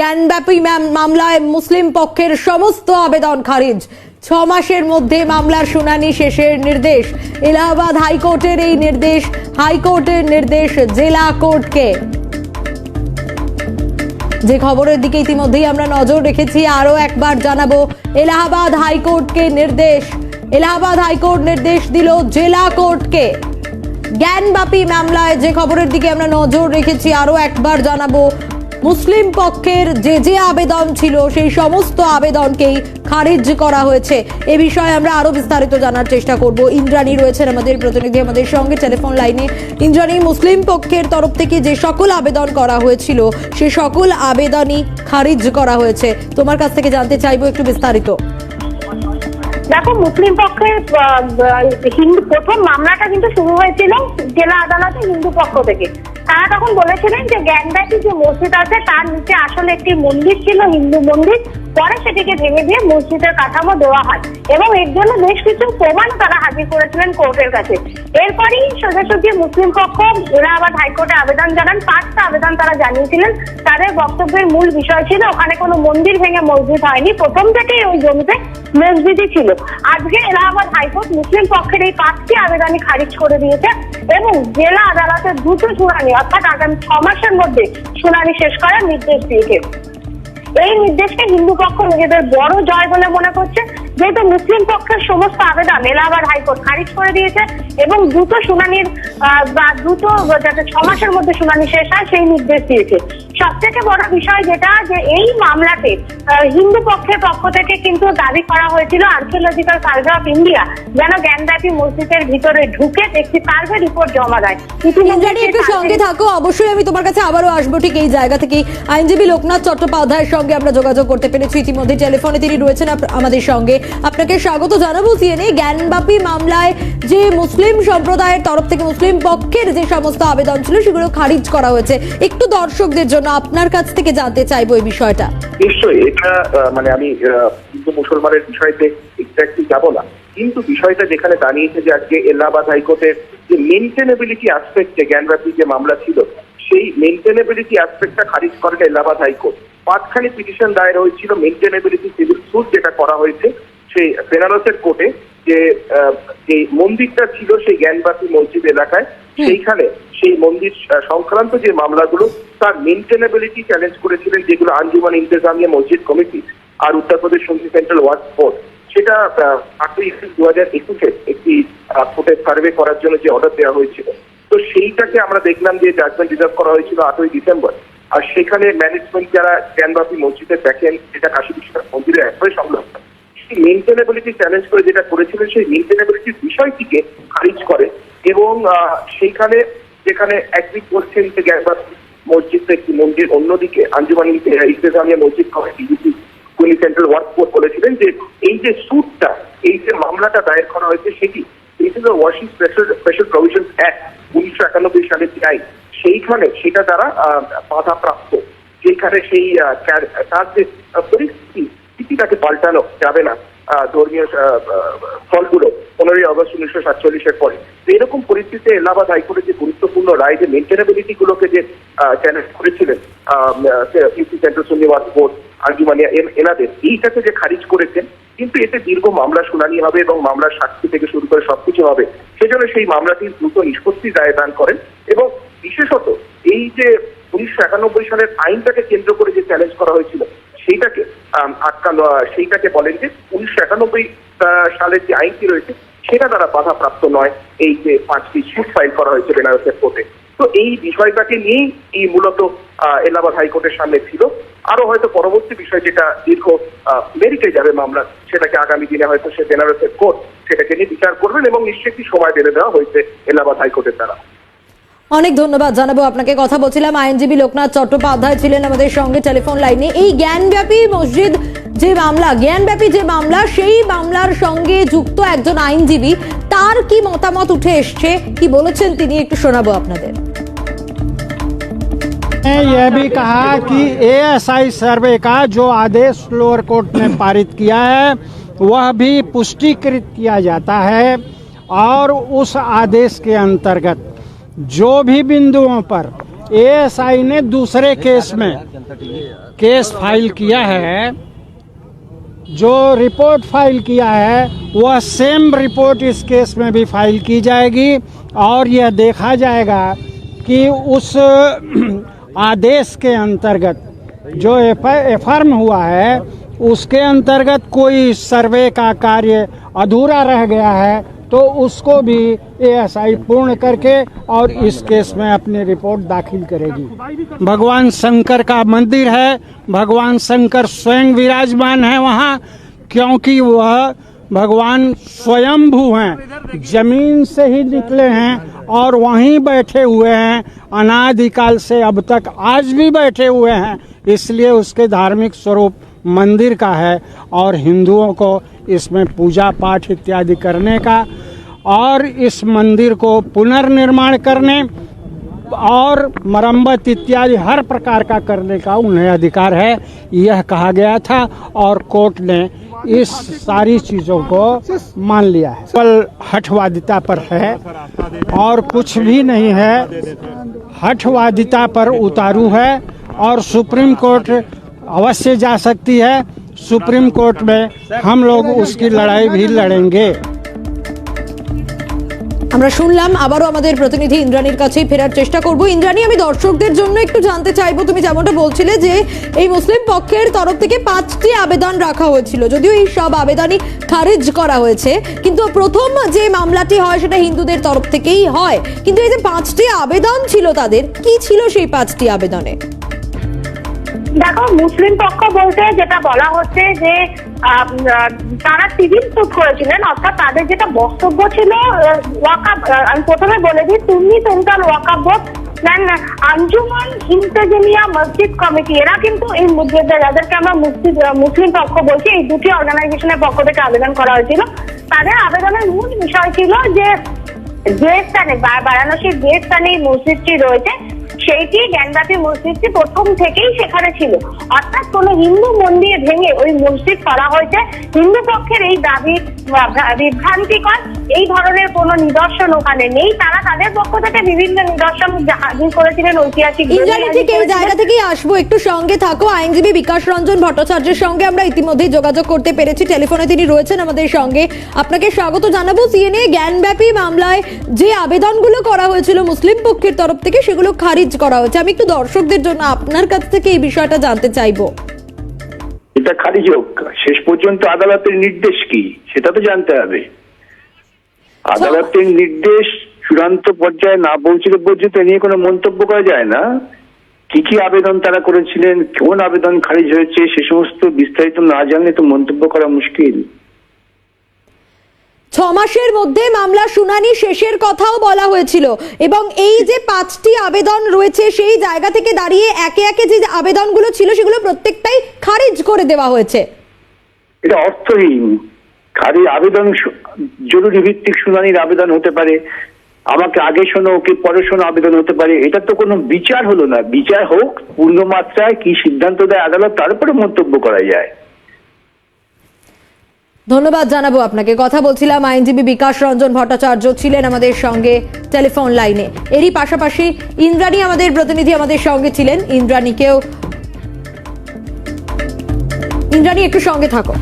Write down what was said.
জ্ঞানব্যাপী মামলায় মুসলিম পক্ষের সমস্ত আবেদন খারিজ। ছ মাসের মধ্যে মামলার শুনানি শেষের নির্দেশ। এলাহাবাদ হাইকোর্টের এই নির্দেশ। হাইকোর্টের নির্দেশ জেলা কোর্টকে। যে খবরের দিকে ইতিমধ্যেই আমরা নজর রেখেছি, আরও একবার জানাব, এলাহাবাদ হাইকোর্টকে নির্দেশ। এলাহাবাদ হাইকোর্ট নির্দেশ দিল জেলা কোর্টকে। জ্ঞানব্যাপী মামলায় যে খবরের দিকে আমরা নজর রেখেছি, আরও একবার জানাব মুসলিম পক্ষের যে যে আবেদন ছিল সেই সমস্ত আবেদনকেই খারিজ করা হয়েছে। এ বিষয়ে আমরা আরও বিস্তারিত জানার চেষ্টা করব। ইন্দ্রাণী রয়েছেন আমাদের প্রতিনিধি আমাদের সঙ্গে টেলিফোন লাইনে। ইন্দ্রাণী মুসলিম পক্ষের তরফ থেকে যে সকল আবেদন করা হয়েছিল সে সকল আবেদনই খারিজ করা হয়েছে। তোমার কাছ থেকে জানতে চাইব একটু বিস্তারিত। দেখো মুসলিম আহ, হিন্দু প্রথম মামলাটা কিন্তু শুরু হয়েছিল জেলা আদালতে হিন্দু পক্ষ থেকে। তারা তখন বলেছিলেন যে গ্যাংব্যাটি যে মসজিদ আছে, তার নিচে আসলে একটি মন্দির ছিল, হিন্দু মন্দির। পরে সেটিকে ভেঙে দিয়ে মসজিদের কাঠামো দেওয়া হয়। এবং এর জন্য বেশ কিছু প্রমাণ তারা হাজির করেছিলেন কোর্টের কাছে। এরপরই সোজাসুজি মুসলিম পক্ষ এলাহাবাদ হাইকোর্টে আবেদন জানান। পাঁচটা আবেদন তারা জানিয়েছিলেন। তাদের বক্তব্যের মূল বিষয় ছিল, ওখানে কোনো মন্দির ভেঙে মসজিদ হয়নি। প্রথম থেকেই ওই জমিতে মসজিদই ছিল। আজকে এলাহাবাদ হাইকোর্ট মুসলিম পক্ষের এই পাঁচটি আবেদনই খারিজ করে দিয়েছে এবং জেলা আদালতের দ্রুত শুনানি, অর্থাৎ আগামী ছ মাসের মধ্যে শুনানি শেষ করার নির্দেশ দিয়েছে। এই নির্দেশকে হিন্দু পক্ষ নিজেদের বড় জয় বলে মনে করছে। যেহেতু মুসলিম পক্ষের সমস্ত আবেদন এলাহাবাদ হাইকোর্ট খারিজ করে দিয়েছে এবং দ্রুত শুনানির বা দ্রুত যাতে ছ মাসের মধ্যে শুনানি শেষ হয়, সেই নির্দেশ দিয়েছে। সব থেকে বড় বিষয় যেটা যে এই মামলাতে হিন্দু পক্ষের পক্ষ থেকে কিন্তু দাবি করা হয়েছিল আর্কিওলজিক্যাল সার্ভে অফ ইন্ডিয়া যেন জ্ঞানব্যাপী মসজিদের ভিতরে ঢুকে একটি সার্ভে রিপোর্ট জমা দেয়। একটু সঙ্গে থাকো অবশ্যই আমি তোমার কাছে আবারও আসব ঠিক এই জায়গা থেকে আইনজীবী লোকনাথ চট্টোপাধ্যায়ের সঙ্গে আমরা যোগাযোগ করতে পেরেছি ইতিমধ্যে। টেলিফোনে তিনি রয়েছেন আমাদের সঙ্গে। আপনাকে স্বাগত জানাব সিএনএ জ্ঞানবাপী মামলায় যে মুসলিম সম্প্রদায়ের তরফ থেকে মুসলিম পক্ষের যে সমস্ত আবেদন ছিল সেগুলো খারিজ করা হয়েছে। একটু দর্শকদের জন্য আপনার কাছ থেকে জানতে চাইব এই বিষয়টা। নিশ্চয়ই, এটা মানে আমি হিন্দু মুসলমানের বিষয়তে এক্স্যাক্টলি যাব না। কিন্তু বিষয়টা যেখানে দাঁড়িয়েছে যে আজকে এলাহাবাদ হাইকোর্টের যে মেনটেনেবিলিটি অ্যাসপেক্টে জ্ঞানব্যাপী যে মামলা ছিল, সেই মেনটেনেবিলিটি অ্যাসপেক্টটা খারিজ করেন এলাহাবাদ হাইকোর্ট। পাঁচখানি পিটিশন দায়ের হয়েছিল মেনটেনেবিলিটি সিভিল সুট যেটা করা হয়েছে, সেই বেনারসের কোর্টে যে যে মন্দিরটা ছিল সেই জ্ঞানবাপী মসজিদ এলাকায় সেইখানে সেই মন্দির সংক্রান্ত যে মামলাগুলো, তার মেনটেনেবিলিটি চ্যালেঞ্জ করেছিলেন যেগুলো আঞ্জুমান ইন্তেজামিয়া মসজিদ কমিটি আর উত্তরপ্রদেশ সন্ধি সেন্ট্রাল ওয়ার্ক বোর্ড। সেটা আটই এপ্রিল দু হাজার একুশে একটি কোর্টের সার্ভে করার জন্য যে অর্ডার দেওয়া হয়েছিল। তো সেইটাকে আমরা দেখলাম যে জাজমেন্ট রিজার্ভ করা হয়েছিল আটই ডিসেম্বর। আর সেখানে ম্যানেজমেন্ট যারা জ্ঞানবাপী মসজিদে দেখেন, যেটা কাশী বিশ্বনাথ মন্দিরের একবারে সংলগ্ন সেই মেনটেনেবিলিটি চ্যালেঞ্জ করে যেটা করেছিলেন সেই মেনটেনেবিলিটির বিষয়টিকে খারিজ করে এবং সেইখানে যেখানে একদিক বলছেন যে মসজিদ একটি মন্দির অন্যদিকে আঞ্জুমানি ইন্তেজামিয়া মসজিদ কমিটি কুলি সেন্ট্রাল ওয়ার্ক বোর্ড বলেছিলেন যে এই যে সুটটা এই যে মামলাটা দায়ের করা হয়েছে সেটি যে ওয়াশিং স্পেশাল স্পেশাল প্রভিশন অ্যাক্ট উনিশশো একানব্বই সালের যে আইন সেইখানে সেটা আহ, বাধাপ্রাপ্ত। যেখানে সেই তার যে পরিস্থিতি স্থিতিটাকে পাল্টানো যাবে না। ধর্মীয় ফলগুলো পনেরোই আগস্ট উনিশশো সাতচল্লিশের পরে। এরকম পরিস্থিতিতে এলাহাবাদ হাইকোর্টের যে গুরুত্বপূর্ণ রায় যে মেনটেনেবিলিটি গুলোকে যে চ্যালেঞ্জ করেছিলেন সেন্ট্রাল সুন্নি বোর্ড আঞ্জুমানিয়া এনাদের এইটাকে যে খারিজ করেছেন, কিন্তু এতে দীর্ঘ মামলা শুনানি হবে এবং মামলার সাক্ষী থেকে শুরু করে সবকিছু হবে। সেজন্য সেই মামলাটির দ্রুত নিষ্পত্তি দায় দান করেন এবং বিশেষত এই যে উনিশশো একানব্বই সালের আইনটাকে কেন্দ্র করে যে চ্যালেঞ্জ করা হয়েছিল সেইটাকে আহ, সেইটাকে বলেন যে উনিশশো একানব্বই সালের যে আইনটি রয়েছে সেটা দ্বারা বাধাপ্রাপ্ত নয় এই যে পাঁচটি সুট ফাইল করা হয়েছে বেনারসের কোর্টে তো এই বিষয়টাকে নিয়েই এই মূলত এলাহাবাদ হাইকোর্টের সামনে ছিল। আরও হয়তো পরবর্তী বিষয় যেটা দীর্ঘ মেরিটে যাবে মামলা সেটাকে আগামী দিনে হয়তো সে বেনারসের কোর্ট সেটাকে নিয়ে বিচার করবেন এবং নিশ্চয়ই সময় বেড়ে দেওয়া হয়েছে এলাহাবাদ হাইকোর্টের দ্বারা। অনেক ধন্যবাদ জানাবো আপনাকে কথা বলছিলাম আইনজীবী লোকনাথ চট্টোপাধ্যায় ছিলেন আমাদের সঙ্গে টেলিফোন লাইনে এই জ্ঞানব্যাপী মসজিদ যে মামলা জ্ঞানব্যাপী যে মামলা সেই মামলার সঙ্গে যুক্ত একজন আইনজীবী তার কি মতামত উঠে এসছে কি বলেছেন তিনি একটু শোনাবো আপনাদের ने यह भी कहा कि एएसआई सर्वे का जो आदेश लोअर कोर्ट ने पारित किया है वह भी पुष्टिकृत किया जाता है और उस आदेश के अंतर्गत जो भी बिंदुओं पर एएसआई ने दूसरे केस में केस फ़ाइल किया है, जो रिपोर्ट फ़ाइल किया है, वह सेम रिपोर्ट इस केस में भी फ़ाइल की जाएगी और यह देखा जाएगा कि उस आदेश के अंतर्गत जो एफर्म हुआ है, उसके अंतर्गत कोई सर्वे का कार्य अधूरा रह गया है तो उसको भी एएसआई पूर्ण करके और इस केस में अपनी रिपोर्ट दाखिल करेगी। भगवान शंकर का मंदिर है, भगवान शंकर स्वयं विराजमान है वहाँ, क्योंकि वह भगवान स्वयंभू हैं, ज़मीन से ही निकले हैं और वहीं बैठे हुए हैं, अनादिकाल से अब तक आज भी बैठे हुए हैं, इसलिए उसके धार्मिक स्वरूप मंदिर का है और हिंदुओं को इसमें पूजा पाठ इत्यादि करने का और इस मंदिर को पुनर्निर्माण करने और मरम्मत इत्यादि हर प्रकार का करने का उन्हें अधिकार है, यह कहा गया था और कोर्ट ने इस सारी चीज़ों को मान लिया है। कल हठवादिता पर है और कुछ भी नहीं है। हठवादिता पर उतारू है और सुप्रीम कोर्ट अवश्य जा सकती है। सुप्रीम कोर्ट में हम लोग उसकी लड़ाई भी लड़ेंगे। আমরা শুনলাম, আবারও আমাদের প্রতিনিধি ইন্দ্রাণীর কাছেই ফেরার চেষ্টা করব। ইন্দ্রাণী, আমি দর্শকদের জন্য একটু জানতে চাইব, তুমি যেমনটা বলছিলে যে এই মুসলিম পক্ষের তরফ থেকে পাঁচটি আবেদন রাখা হয়েছিল, যদিও এই সব আবেদনই খারিজ করা হয়েছে। কিন্তু প্রথম যে মামলাটি হয় সেটা হিন্দুদের তরফ থেকেই হয়। কিন্তু এই যে পাঁচটি আবেদন ছিল তাদের, কি ছিল সেই পাঁচটি আবেদনে? দেখো, মুসলিম পক্ষ বলতে যেটা বলা হচ্ছে যে তারা সিভিল সুট করেছিলেন, অর্থাৎ তাদের যেটা বক্তব্য ছিল ওয়াকাব আমি প্রথমে বলে দিই, Sunni central Waqf board Anjuman Intezamia Masjid committee. এরা কিন্তু এই মুসলিম যাদেরকে আমরা মুসলিম মুসলিম পক্ষ বলছি, এই দুটি অর্গানাইজেশনের পক্ষ থেকে আবেদন করা হয়েছিল। তাদের আবেদনের মূল বিষয় ছিল যে যে স্থানে বারাণসীর যে স্থানে এই মসজিদটি রয়েছে সেইটি জ্ঞানব্যাপী মসজিদটি প্রথম থেকেই সেখানে ছিল। অর্থাৎ কোন হিন্দু মন্দির ভেঙে ওই মসজিদ করা হয়েছে। হিন্দু পক্ষের এই দাবি বিভ্রান্তিকর। এই ধরনের কোন নিদর্শন ওখানে নেই। তারা তাদের পক্ষ থেকে বিভিন্ন নিদর্শন হাজির করেছিলেন ঐতিহাসিক ঠিক এই জায়গা থেকেই আসব। একটু সঙ্গে থাকো। আইনজীবী বিকাশ রঞ্জন ভট্টাচার্যের সঙ্গে আমরা ইতিমধ্যেই যোগাযোগ করতে পেরেছি। টেলিফোনে তিনি রয়েছেন আমাদের সঙ্গে। আপনাকে স্বাগত জানাব। সিএনএ জ্ঞানব্যাপী মামলায় যে আবেদনগুলো করা হয়েছিল মুসলিম পক্ষের তরফ থেকে সেগুলো খারিজ করা হয়েছে আমি একটু দর্শকদের জন্য আপনার কাছ থেকে এই বিষয়টা জানতে চাইব। এটা খারিজ হোক শেষ পর্যন্ত আদালতের নির্দেশ কি? সেটা তো জানতে হবে। আদালতের নির্দেশ চূড়ান্ত পর্যায়ে না পৌঁছলে পর্যন্ত এ নিয়ে কোনো মন্তব্য করা যায় না। কি কি আবেদন তারা করেছিলেন কোন আবেদন খারিজ হয়েছে সে সমস্ত বিস্তারিত না জানলে তো মন্তব্য করা মুশকিল। ছ মাসের মধ্যে মামলা শুনানি শেষের কথাও বলা হয়েছিল। এবং এই যে পাঁচটি আবেদন রয়েছে, সেই জায়গা থেকে দাঁড়িয়ে একে একে যে আবেদনগুলো ছিল, সেগুলো প্রত্যেকটাই খারিজ করে দেওয়া হয়েছে। এটা অর্থহীন। খালি আবেদন জরুরি ভিত্তিক শুনানির আবেদন হতে পারে। আমাকে আগে শোনো কি পরে শোনো, আবেদন হতে পারে। এটা তো কোনো বিচার হলো না। বিচার হোক পূর্ণ মাত্রায় কি সিদ্ধান্ত দেয় আদালত, তার উপরে মন্তব্য করা যায়। ধন্যবাদ জানাব আপনাকে। কথা বলছিলাম আইনজীবী বিকাশ রঞ্জন ভট্টাচার্য ছিলেন আমাদের সঙ্গে টেলিফোন লাইনে। এরই পাশাপাশি ইন্দ্রাণী আমাদের প্রতিনিধি আমাদের সঙ্গে ছিলেন। ইন্দ্রাণীকেও ইন্দ্রাণী, একটু সঙ্গে থাকো।